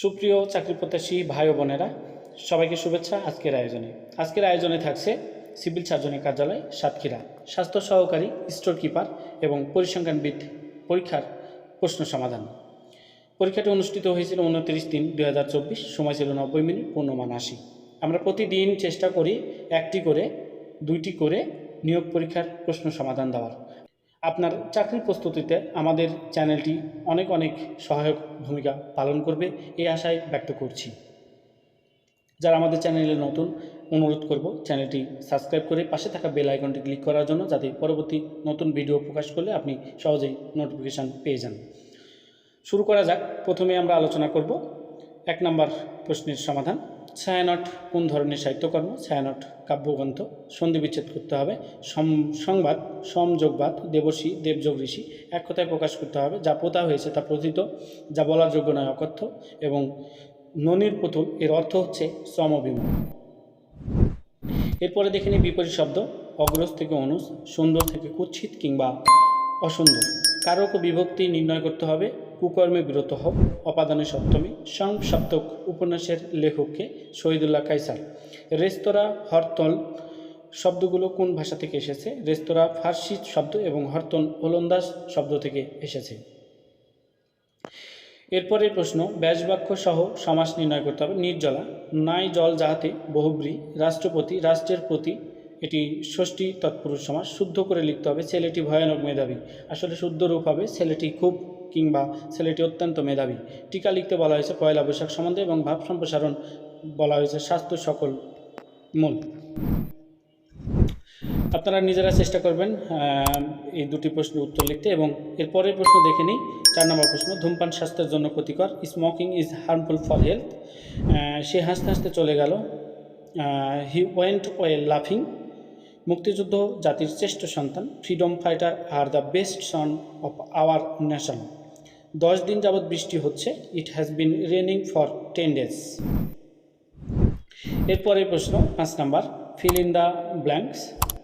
সুপ্রিয় চাকরি প্রত্যাশী ভাই বোনেরা, সবাইকে শুভেচ্ছা আজকের আয়োজনে। আজকের আয়োজনে থাকছে সিভিল সার্জনের কার্যালয়, সাতক্ষীরা। স্বাস্থ্য সহকারী, স্টোর কিপার এবং পরিসংখ্যানবিদ পরীক্ষার প্রশ্ন সমাধান। পরীক্ষাটি অনুষ্ঠিত হয়েছিল উনত্রিশ তিন দুই হাজার চব্বিশ, সময় ছিল নব্বই মিনিট পূর্ণমান আশি। আমরা প্রতিদিন চেষ্টা করি একটি করে, দুইটি করে নিয়োগ পরীক্ষার প্রশ্ন সমাধান দেওয়ার। আপনার চাকরির প্রস্তুতিতে আমাদের চ্যানেলটি অনেক অনেক সহায়ক ভূমিকা পালন করবে এই আশায় ব্যক্ত করছি। যারা আমাদের চ্যানেলে নতুন, অনুরোধ করব চ্যানেলটি সাবস্ক্রাইব করে পাশে থাকা বেল আইকনটি ক্লিক করার জন্য যাতে পরবর্তী নতুন ভিডিও প্রকাশ করলে আপনি সহজেই নোটিফিকেশান পেয়ে যান। শুরু করা যাক। প্রথমে আমরা আলোচনা করব এক নম্বর প্রশ্নের সমাধান। ছায়ানট কোন ধরনের সাহিত্যকর্ম? ছায়ানট কাব্যগ্রন্থ। সন্ধি বিচ্ছেদ করতে হবে। সম- সংবাদ, সমযোগবাদ দেবর্ষী দেবযোগ ঋষি এক কথায় প্রকাশ করতে হবে। যা পোতা হয়েছে তা প্রথিত, যা বলার যোগ্য নয় অকথ্য এবং ননির পুতুল এর অর্থ হচ্ছে শ্রমবিমূল এরপরে দেখে নিই বিপরীত শব্দ অগ্রস থেকে অনুজ, সুন্দর থেকে কুৎসিত কিংবা অসুন্দর। কারক বিভক্তি নির্ণয় করতে হবে। কুকর্মে বিরত হোক অপাদানে সপ্তমী, সং সপ্তক উপন্যাসের লেখককে শহীদুল্লাহ কাইসার রেস্তোরাঁ, হরতল শব্দগুলো কোন ভাষা থেকে এসেছে? রেস্তোরাঁ ফার্সি শব্দ এবং হরতল ওলন্দাজ শব্দ থেকে এসেছে। এরপরের প্রশ্ন, ব্যাসবাক্য সহ সমাস নির্ণয় করতে হবে। নির্জলা, নাই জল যাহাতে বহুব্রী, রাষ্ট্রপতি রাষ্ট্রের প্রতি এটি ষষ্ঠী তৎপুরুষ সমাস। শুদ্ধ করে লিখতে হবে, ছেলেটি ভয়ানক মেধাবী। আসলে শুদ্ধ রূপ হবে, ছেলেটি খুব কিংবা ছেলেটি অত্যন্ত মেধাবী। টিকা লিখতে বলা হয়েছে পয়লা বৈশাখ সম্বন্ধে এবং ভাব সম্প্রসারণ বলা হয়েছে স্বাস্থ্য সকল মূল। আপনারা নিজেরা চেষ্টা করবেন এই দুটি প্রশ্নের উত্তর লিখতে এবং এর পরের প্রশ্ন দেখে নিই। চার নম্বর প্রশ্ন, ধূমপান স্বাস্থ্যের জন্য ক্ষতিকর smoking is harmful for health সে হাসতে হাসতে চলে গেল। হি ওয়েন্ট ওয়েল লাফিং মুক্তিযুদ্ধ, জাতির শ্রেষ্ঠ সন্তান freedom fighter R the best son of our nation দশ দিন যাবৎ বৃষ্টি হচ্ছে it has been raining for ten days এরপরের প্রশ্ন পাঁচ number fill in the blanks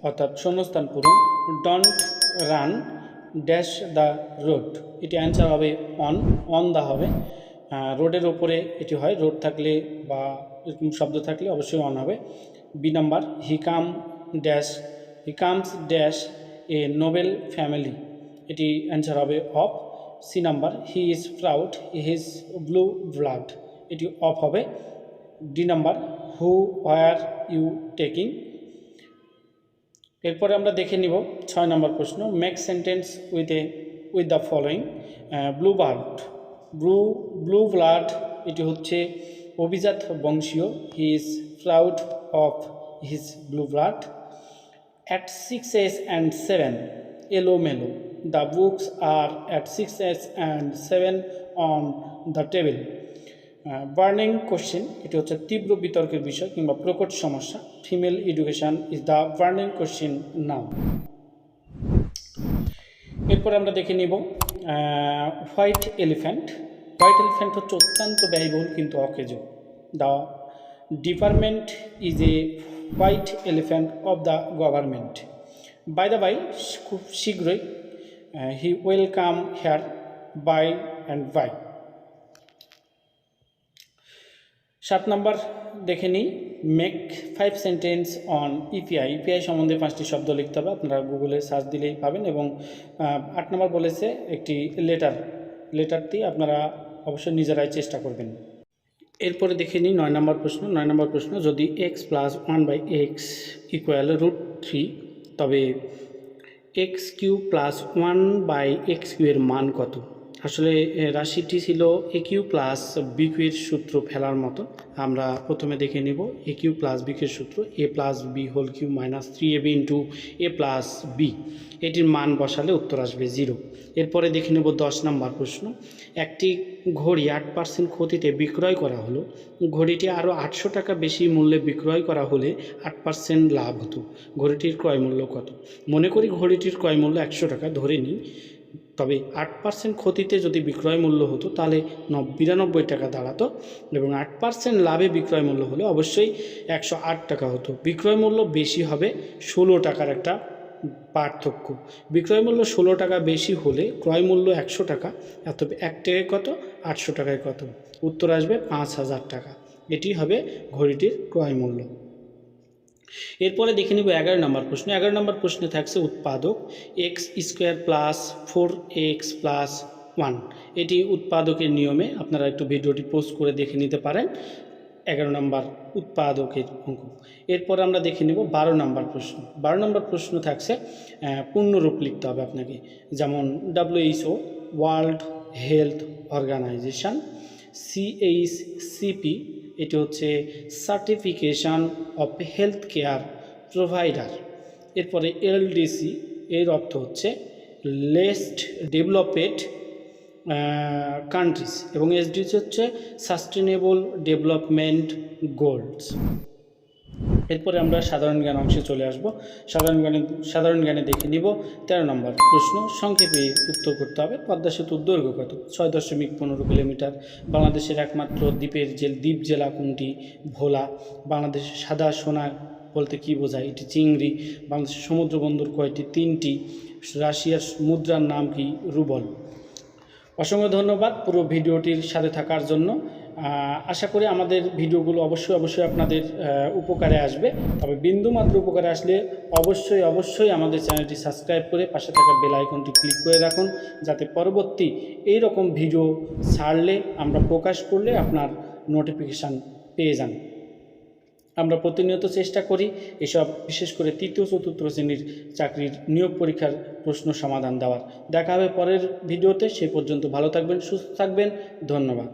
অর্থাৎ শূন্যস্থান পূরণ don't run dash the road এটি অ্যান্সার হবে অন অন দা হবে। রোডের ওপরে এটি হয় রোড থাকলে বা এরকম শব্দ থাকলে অবশ্যই অন হবে। B number he come dash becomes dash a noble family এটি অ্যান্সার হবে of C number he is proud his blue blood এটি অফ হবে D number who were you taking এরপরে আমরা দেখে নিব ছয় নম্বর প্রশ্ন make sentence with a with the following blue bird blue blue blood এটি হচ্ছে অভিজাত বংশীয় he is proud of his blue blood at 6s and 7 এলো মেলো the books are at 6s and 7 on the table. Burning question এটি হচ্ছে তীব্র বিতর্কের বিষয় কিংবা প্রকট সমস্যা। Female education is the burning question now এরপর আমরা দেখে নিব হোয়াইট এলিফ্যান্ট হোয়াইট এলিফ্যান্ট হচ্ছে অত্যন্ত ব্যয়বহুল কিন্তু অকেজ। The department is a white elephant of the government. By the by খুব শীঘ্রই he welcome here by and by সাত নম্বর দেখে নিই। Make five sentence on EPI EPI সম্বন্ধে পাঁচটি শব্দ লিখতে হবে। আপনারা গুগলে সার্চ দিলেই পাবেন এবং আট নম্বর বলেছে একটি লেটার লেটারটি আপনারা অবশ্যই নিজেরাই চেষ্টা করবেন। এরপরে দেখে নিই নয় নম্বর প্রশ্ন। নয় নম্বর প্রশ্ন, যদি x plus one by x equal root three তবে x cube plus one by x cube এর মান কত? আসলে রাশিটি ছিল এ কিউ প্লাস বি কিউয়ের সূত্র ফেলার মতো। আমরা প্রথমে দেখে নেব এ কিউ প্লাস বি কিউয়ের সূত্র a plus b whole cube minus three a b into a plus b এটির মান বসালে উত্তর আসবে জিরো এরপরে দেখে নেব দশ নম্বর প্রশ্ন। একটি ঘড়ি আট পার্সেন্ট ক্ষতিতে বিক্রয় করা হলো। ঘড়িটি আরও আটশো টাকা বেশি মূল্যে বিক্রয় করা হলে আট পার্সেন্ট লাভ হতো। ঘড়িটির ক্রয় মূল্য কত? মনে করি ঘড়িটির ক্রয় মূল্য একশো টাকা, ধরে নিই। তবে আট পার্সেন্ট ক্ষতিতে যদি বিক্রয় মূল্য হতো, তাহলে বিরানব্বই টাকা দাঁড়াতো এবং আট পার্সেন্ট লাভে বিক্রয় মূল্য হলে অবশ্যই একশো আট টাকা হতো। বিক্রয় মূল্য বেশি হবে ষোলো টাকার একটা পার্থক্য। বিক্রয় মূল্য ষোলো টাকা বেশি হলে ক্রয় মূল্য একশো টাকা, এত এক টাকায় কত? আটশো টাকায় কত? উত্তর আসবে পাঁচ হাজার টাকা। এটি হবে ঘড়িটির ক্রয় মূল্য। এরপরে দেখে নিব এগারো নম্বর প্রশ্ন। এগারো নম্বর প্রশ্নে থাকছে উৎপাদক x square plus four x plus one এটি উৎপাদকের নিয়মে আপনারা একটু ভিডিওটি পোস্ট করে দেখে নিতে পারেন। এগারো নম্বর উৎপাদকের অঙ্ক। এরপর আমরা দেখে নেব বারো নম্বর প্রশ্ন। বারো নম্বর প্রশ্ন থাকছে পূর্ণরূপ লিখতে হবে আপনাকে। যেমন WHO world health organization CP এটি হচ্ছে certification of health care provider এরপরে এলডিসি এর অর্থ হচ্ছে লেস্ট ডেভেলপেড কান্ট্রিজ এবং এসডিসি হচ্ছে সাস্টেনেবল ডেভেলপমেন্ট গোলস এরপরে আমরা সাধারণ জ্ঞান অংশে চলে আসব। সাধারণ জ্ঞানে সাধারণ জ্ঞানে দেখে নিব। তেরো নম্বর প্রশ্ন, সংক্ষেপে উত্তর করতে হবে। পদ্মা সেতুর দৈর্ঘ্য কত? ছয় দশমিক পনেরো কিলোমিটার। বাংলাদেশের একমাত্র দ্বীপের জেল, দ্বীপ জেলা কোনটি? ভোলা। বাংলাদেশের সাদা সোনা বলতে কী বোঝায়? এটি চিংড়ি। বাংলাদেশের সমুদ্র বন্দর কয়টি? তিনটি। রাশিয়ার মুদ্রার নাম কি? রুবল। অসংখ্য ধন্যবাদ পুরো ভিডিওটির সাথে থাকার জন্য। আশা করি আমাদের ভিডিওগুলো অবশ্যই অবশ্যই আপনাদের উপকারে আসবে। তবে বিন্দুমাত্র উপকারে আসলে অবশ্যই অবশ্যই আমাদের চ্যানেলটি সাবস্ক্রাইব করে পাশে থাকা বেল আইকনটি ক্লিক করে রাখুন, যাতে পরবর্তী এই রকম ভিডিও ছাড়লে আমরা প্রকাশ করলে আপনার নোটিফিকেশান পেয়ে যান। আমরা প্রতিনিয়ত চেষ্টা করি এসব, বিশেষ করে তৃতীয়, চতুর্থ শ্রেণির চাকরির নিয়োগ পরীক্ষার প্রশ্ন সমাধান দেওয়ার। দেখা হবে পরের ভিডিওতে, সে পর্যন্ত ভালো থাকবেন, সুস্থ থাকবেন, ধন্যবাদ।